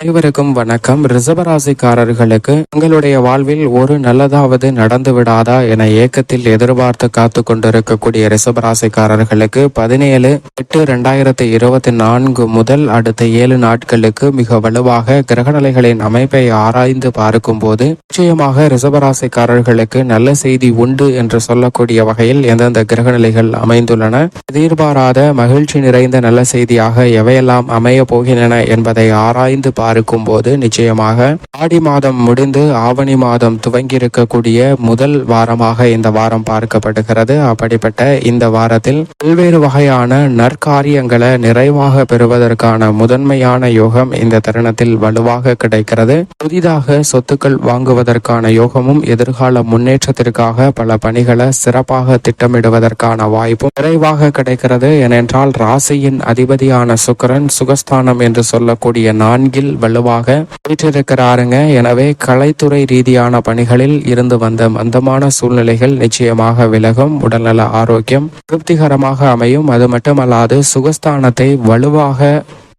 அனைவருக்கும் வணக்கம். ரிசபராசிக்காரர்களுக்கு உங்களுடைய வாழ்வில் ஒரு நல்லதாவது நடந்து விடாதா என ஏக்கத்தில் எதிர்பார்த்து காத்து கொண்டிருக்கக்கூடிய ரிசபராசிக்காரர்களுக்கு பதினேழு எட்டு ரெண்டாயிரத்தி இருபத்தி நான்கு முதல் அடுத்த ஏழு நாட்களுக்கு மிக வலுவாக கிரகநிலைகளின் அமைப்பை ஆராய்ந்து பார்க்கும் போது நிச்சயமாக ரிசபராசிக்காரர்களுக்கு நல்ல செய்தி உண்டு என்று சொல்லக்கூடிய வகையில் எந்தெந்த கிரகநிலைகள் அமைந்துள்ளன எதிர்பாராத மகிழ்ச்சி நிறைந்த நல்ல செய்தியாக எவையெல்லாம் அமைய போகின்றன என்பதை ஆராய்ந்து பார்க்கும் போது நிச்சயமாக ஆடி மாதம் முடிந்து ஆவணி மாதம் துவங்கி இருக்கக்கூடிய முதல் வாரமாக இந்த வாரம் பார்க்கப்படுகிறது. அப்படிப்பட்ட இந்த வாரத்தில் பல்வேறு வகையான நற்காரியங்களை நிறைவாக பெறுவதற்கான முதன்மையான யோகம் இந்த தருணத்தில் வலுவாக கிடைக்கிறது. புதிதாக சொத்துக்கள் வாங்குவதற்கான யோகமும் எதிர்கால முன்னேற்றத்திற்காக பல பணிகளை சிறப்பாக திட்டமிடுவதற்கான வாய்ப்பும் நிறைவாக கிடைக்கிறது. ஏனென்றால் ராசியின் அதிபதியான சுக்கரன் சுகஸ்தானம் என்று சொல்லக்கூடிய நான்கில் வலுவாக வீற்றிருக்கிறாருங்க எனவே கலைத்துறை ரீதியான பணிகளில் இருந்து வந்த மந்தமான சூழ்நிலைகள் நிச்சயமாக விலகும். உடல்நல ஆரோக்கியம் திருப்திகரமாக அமையும். அது மட்டுமல்லாது சுகஸ்தானத்தை வலுவாக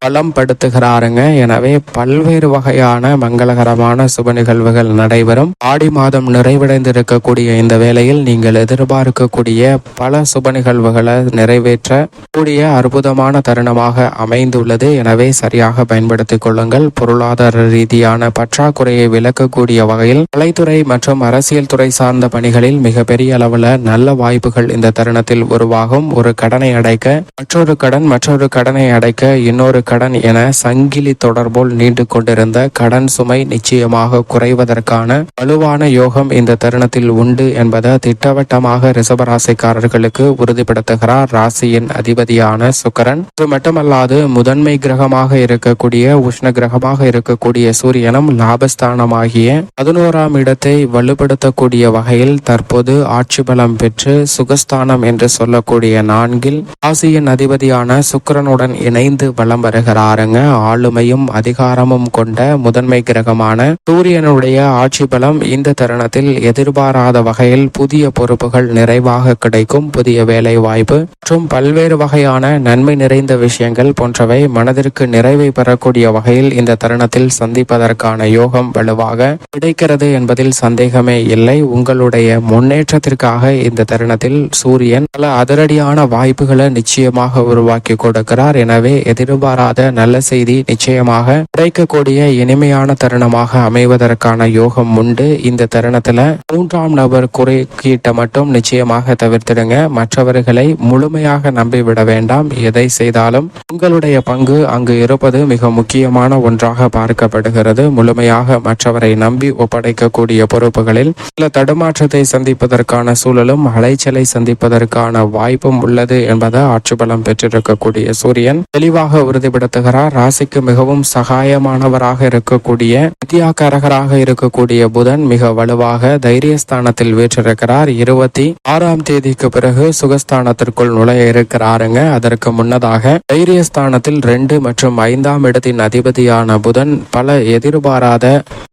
பலம் படுத்துகிறாருங்க எனவே பல்வேறு வகையான மங்களகரமான சுப நிகழ்வுகள் நடைபெறும். ஆடி மாதம் நிறைவடைந்திருக்கக்கூடிய இந்த வேளையில் நீங்கள் எதிர்பார்க்கக்கூடிய பல சுப நிகழ்வுகளை நிறைவேற்ற கூடிய அற்புதமான தருணமாக அமைந்துள்ளது. எனவே சரியாக பயன்படுத்திக் கொள்ளுங்கள். பொருளாதார ரீதியான பற்றாக்குறையை விளக்கக்கூடிய வகையில் கலைத்துறை மற்றும் அரசியல் துறை சார்ந்த பணிகளில் மிகப்பெரிய அளவில் நல்ல வாய்ப்புகள் இந்த தருணத்தில் உருவாகும். ஒரு கடனை அடைக்க மற்றொரு கடன் மற்றொரு கடனை அடைக்க இன்னொரு கடன் என சங்கிலி தொடர்போல் நீண்டு கொண்டிருந்த கடன் சுமை நிச்சயமாக குறைவதற்கான வலுவான யோகம் இந்த தருணத்தில் உண்டு என்பதை திட்டவட்டமாக ரிசபராசிக்காரர்களுக்கு உறுதிப்படுத்துகிறார் ராசியின் அதிபதியான சுக்கரன். இது மட்டுமல்லாது முதன்மை கிரகமாக இருக்கக்கூடிய உஷ்ண கிரகமாக இருக்கக்கூடிய சூரியனும் லாபஸ்தானமாகிய பதினோராம் இடத்தை வலுப்படுத்தக்கூடிய வகையில் தற்போது ஆட்சி பலம் பெற்று சுகஸ்தானம் என்று சொல்லக்கூடிய நான்கில் ராசியின் அதிபதியான சுக்கரனுடன் இணைந்து வலம் வருகிறாருங்க ஆளுமையும் அதிகாரமும் கொண்ட முதன்மை கிரகமான சூரியனுடைய ஆட்சி பலம் இந்த தருணத்தில் எதிர்பாராத வகையில் புதிய பொறுப்புகள் நிறைவாக கிடைக்கும். புதிய வேலை வாய்ப்பு மற்றும் பல்வேறு வகையான நன்மை நிறைந்த விஷயங்கள் போன்றவை மனதிற்கு நிறைவை பெறக்கூடிய வகையில் இந்த தருணத்தில் சந்திப்பதற்கான யோகம் வலுவாக கிடைக்கிறது என்பதில் சந்தேகமே இல்லை. உங்களுடைய முன்னேற்றத்திற்காக இந்த தருணத்தில் சூரியன் பல அதிரடியான வாய்ப்புகளை நிச்சயமாக உருவாக்கி கொடுக்கிறார். எனவே எதிர்பாராத நல்ல செய்தி நிச்சயமாக கிடைக்கக்கூடிய இனிமையான தருணமாக அமைவதற்கான யோகம் உண்டு. இந்த தருணத்துல மூன்றாம் நபர் குறுக்கீட்டை மட்டும் நிச்சயமாக தவிர்த்திடுங்க. மற்றவர்களை முழுமையாக நம்பிவிட வேண்டாம். எதை செய்தாலும் உங்களுடைய பங்கு அங்கு இருப்பது மிக முக்கியமான ஒன்றாக பார்க்கப்படுகிறது. முழுமையாக மற்றவரை நம்பி ஒப்படைக்கக்கூடிய பொறுப்புகளில் சில தடுமாற்றத்தை சந்திப்பதற்கான சூழலும் அலைச்சலை சந்திப்பதற்கான வாய்ப்பும் உள்ளது என்பதை ஆட்சி பலம் பெற்றிருக்கக்கூடிய சூரியன் தெளிவாக உறுதிப்படுத்துகிறார் ராசிக்கு மிகவும் சகாயமானவராக இருக்கக்கூடிய வித்தியாக்காரகராக இருக்கக்கூடிய புதன் மிக வலுவாக தைரியஸ்தானத்தில் வீற்றிருக்கிறார். இருபத்தி ஆறாம் தேதிக்கு பிறகு சுகஸ்தானத்திற்குள் நுழைய இருக்கிறாருங்க. அதற்கு முன்னதாக தைரியஸ்தானத்தில் ரெண்டு மற்றும் ஐந்தாம் இடத்தின் அதிபதியான புதன் பல எதிர்பாராத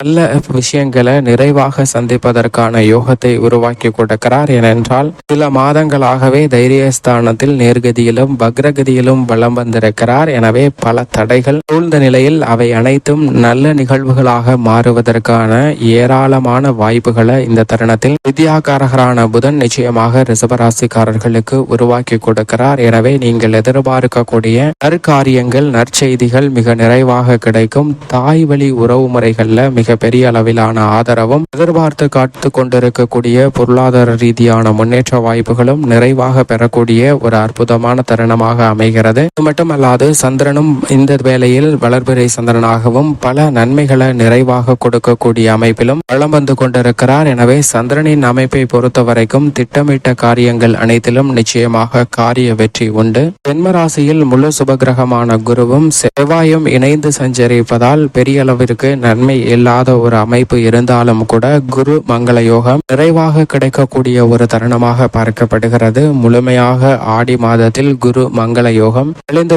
நல்ல விஷயங்களை நிறைவாக சந்திப்பதற்கான யோகத்தை உருவாக்கி கொடுக்கிறார். ஏனென்றால் சில மாதங்களாகவே தைரியஸ்தானத்தில் நேர்கதியிலும் பக்ரகதியிலும் வலம் வந்திருக்கிறார். எனவே பல தடைகள் சூழ்ந்த நிலையில் அவை அனைத்தும் நல்ல நிகழ்வுகளாக மாறுவதற்கான ஏராளமான வாய்ப்புகளை இந்த தருணத்தில் வித்யாகாரகரான புதன் நிச்சயமாக ரிசபராசிக்காரர்களுக்கு உருவாக்கி கொடுக்கிறார். எனவே நீங்கள் எதிர்பார்க்கக்கூடிய நற்காரியங்கள் நற்செய்திகள் மிக நிறைவாக கிடைக்கும். தாய் வழி உறவு முறைகள்ல மிக பெரிய அளவிலான ஆதரவும் எதிர்பார்த்து காத்து கொண்டிருக்கக்கூடிய பொருளாதார ரீதியான முன்னேற்ற வாய்ப்புகளும் நிறைவாக பெறக்கூடிய ஒரு அற்புதமான தருணமாக அமைகிறது. இது மட்டுமல்லாது சந்திரனும் இந்த வேளையில் வளர்பிறை சந்திரனாகவும் பல நன்மைகளை நிறைவாக கொடுக்கக்கூடிய அமைப்பிலும் வளம் வந்து கொண்டிருக்கிறார். எனவே சந்திரனின் அமைப்பை பொறுத்த வரைக்கும் திட்டமிட்ட காரியங்கள் அனைத்திலும் நிச்சயமாக காரிய வெற்றி உண்டு. ஜென்மராசியில் முழு சுபகிரகமான குருவும் செவ்வாயும் இணைந்து சஞ்சரிப்பதால் பெரிய அளவிற்கு நன்மை இல்லாத ஒரு அமைப்பு இருந்தாலும் கூட குரு மங்கள யோகம் நிறைவாக கிடைக்கக்கூடிய ஒரு தருணமாக பார்க்கப்படுகிறது. முழுமையாக ஆடி மாதத்தில் குரு மங்கள யோகம்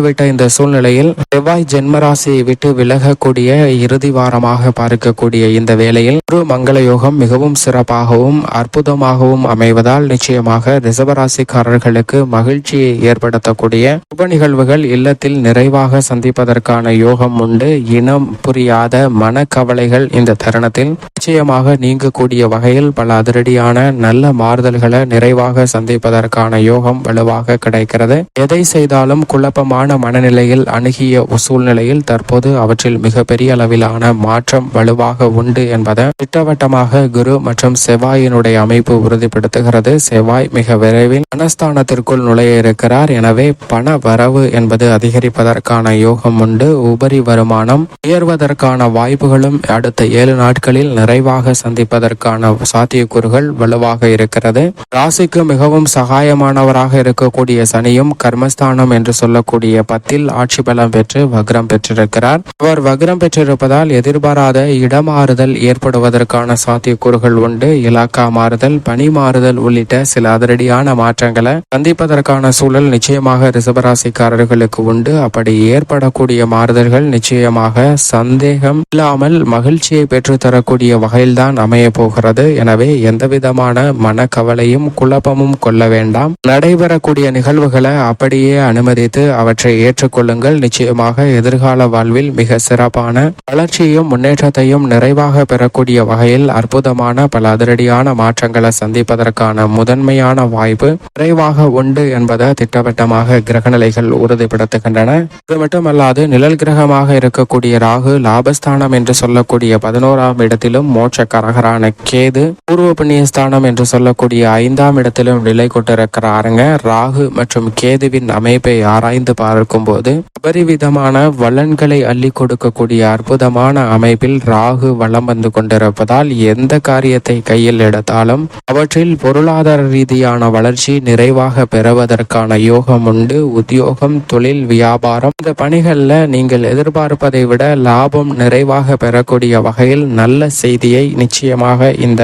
விட்ட இந்த சூழ்நிலையில் வேளையில் செவ்வாய் ஜென்மராசியை விட்டு விலகக்கூடிய இறுதி வாரமாக பார்க்கக்கூடிய இந்த வேளையில் குரு மங்கள யோகம் மிகவும் சிறப்பாகவும் அற்புதமாகவும் அமைவதால் நிச்சயமாக ரிசவராசிக்காரர்களுக்கு மகிழ்ச்சியை ஏற்படுத்தக்கூடிய உப நிகழ்வுகள் இல்லத்தில் நிறைவாக சந்திப்பதற்கான யோகம் உண்டு. இனம் புரியாத மனக்கவலைகள் இந்த தருணத்தில் நிச்சயமாக நீங்கக்கூடிய வகையில் பல அதிரடியான நல்ல மாறுதல்களை நிறைவாக சந்திப்பதற்கான யோகம் வலுவாக கிடைக்கிறது. எதை செய்தாலும் குழப்பமான மனநிலையில் அணுகிய சூழ்நிலையில் தற்போது அவற்றில் மிகப்பெரிய அளவிலான மாற்றம் வலுவாக உண்டு என்பதை திட்டவட்டமாக குரு மற்றும் செவ்வாயினுடைய அமைப்பு உறுதிப்படுத்துகிறது. செவ்வாய் மிக விரைவில் பணஸ்தானத்திற்குள் நுழைய இருக்கிறார். எனவே பண வரவு என்பது அதிகரிப்பதற்கான யோகம் உண்டு. உபரி வருமானம் உயர்வதற்கான வாய்ப்புகளும் அடுத்த ஏழு நாட்களில் நிறைவாக சந்திப்பதற்கான சாத்தியக்கூறுகள் வலுவாக இருக்கிறது. ராசிக்கு மிகவும் சகாயமானவராக இருக்கக்கூடிய சனியும் கர்மஸ்தானம் என்று சொல்லக்கூடிய பத்தில் ஆட்சி பலம் பெற்று வக்ரம் பெற்றிருக்கிறார். அவர் வக்ரம் பெற்றிருப்பதால் எதிர்பாராத இடமாறுதல் ஏற்படுவதற்கான சாத்தியக்கூறுகள் உண்டு. இலாக்கா மாறுதல் பணி மாறுதல் உள்ளிட்ட சில அதிரடியான மாற்றங்களை சந்திப்பதற்கான சூழல் நிச்சயமாக ரிசபராசிக்காரர்களுக்கு உண்டு. அப்படி ஏற்படக்கூடிய மாறுதல்கள் நிச்சயமாக சந்தேகம் இல்லாமல் மகிழ்ச்சியை பெற்றுத்தரக்கூடிய வகையில்தான் அமைய போகிறது. எனவே எந்தவிதமான மனக்கவலையும் குழப்பமும் கொள்ள வேண்டாம். நடைபெறக்கூடிய நிகழ்வுகளை அப்படியே அனுமதித்து அவற்றை ஏற்றுக்கொள்ளுங்கள். நிச்சயமாக எதிர்கால வாழ்வில் மிக சிறப்பான வளர்ச்சியையும் முன்னேற்றத்தையும் நிறைவாக பெறக்கூடிய வகையில் அற்புதமான பல அதிரடியான மாற்றங்களை சந்திப்பதற்கான முதன்மையான வாய்ப்பு நிறைவாக உண்டு என்பதை திட்டவட்டமாக கிரகநிலைகள் உறுதிப்படுத்துகின்றன. இது மட்டுமல்லாது நிழல் கிரகமாக இருக்கக்கூடிய ராகு லாபஸ்தானம் என்று சொல்லக்கூடிய பதினோராம் இடத்திலும் மோட்ச கரகரான கேது பூர்வ புண்ணியஸ்தானம் என்று சொல்லக்கூடிய ஐந்தாம் இடத்திலும் நிலை கொண்டிருக்கிறாருங்க. ராகு மற்றும் கேதுவின் அமைப்பை ஆராய்ந்து பார்க்கும்போது அபரிவிதமான வளன்களை அள்ளி கொடுக்கக்கூடிய அற்புதமான அமைப்பில் ராகு வலம் வந்து கொண்டிருப்பதால் எந்த காரியத்தை கையில் எடுத்தாலும் அவற்றில் பொருளாதார ரீதியான வளர்ச்சி நிறைவாக பெறுவதற்கான யோகம் உண்டு. உத்தியோகம் தொழில் வியாபாரம் இந்த பணிகள்ல நீங்கள் எதிர்பார்ப்பதை விட லாபம் நிறைவாக பெறக்கூடிய வகையில் நல்ல செய்தியை நிச்சயமாக இந்த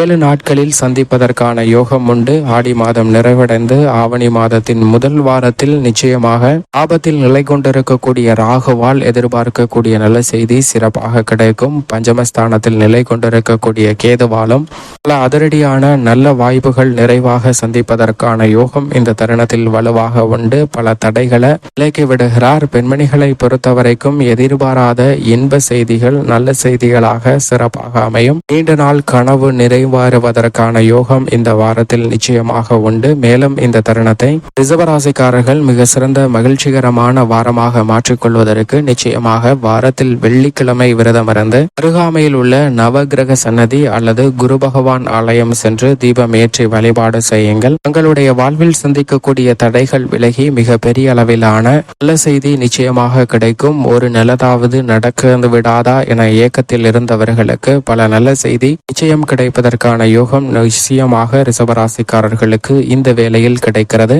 ஏழு நாட்களில் சந்திப்பதற்கான யோகம் உண்டு. ஆடி மாதம் நிறைவடைந்து ஆவணி மாதத்தின் முதல் வாரத்தில் நிச்சயமாக ஆபத்தில் நிலை கொண்டிருக்கக்கூடிய ராகுவால் எதிர்பார்க்கக்கூடிய நல்ல செய்தி சிறப்பாக கிடைக்கும். பஞ்சமஸ்தானத்தில் நிலை கொண்டிருக்கக்கூடிய கேதுவாலும் பல அதிரடியான நல்ல வாய்ப்புகள் நிறைவாக சந்திப்பதற்கான யோகம் இந்த தருணத்தில் வலுவாக உண்டு. பல தடைகளை விலக்கி விடுகிறார். பெண்மணிகளை பொறுத்தவரைக்கும் எதிர்பாராத இன்ப செய்திகள் நல்ல செய்திகளாக சிறப்பாக அமையும். நீண்ட நாள் கனவு நிறைவாறுவதற்கான யோகம் இந்த வாரத்தில் நிச்சயமாக உண்டு. மேலும் இந்த தருணத்தை ரிசவராசிக்காரர்கள் மிக சிறந்த மகிழ்ச்சிகரமான வாரம் வாரமாக மாற்றிக்கொள்வதற்கு நிச்சயமாக வாரத்தில் வெள்ளிக்கிழமை விரதமிருந்து அருகாமையில் உள்ள நவகிரக சன்னதி அல்லது குரு பகவான் ஆலயம் சென்று தீபம் ஏற்றி வழிபாடு செய்யுங்கள். தங்களுடைய வாழ்வில் சந்திக்கக்கூடிய தடைகள் விலகி மிக பெரிய அளவிலான நல்ல செய்தி நிச்சயமாக கிடைக்கும். ஒரு நல்லதாவது நடக்க விடாதா என ஏக்கத்தில் இருந்தவர்களுக்கு பல நல்ல செய்தி நிச்சயம் கிடைப்பதற்கான யோகம் நிச்சயமாக ரிசவராசிக்காரர்களுக்கு இந்த வேளையில் கிடைக்கிறது.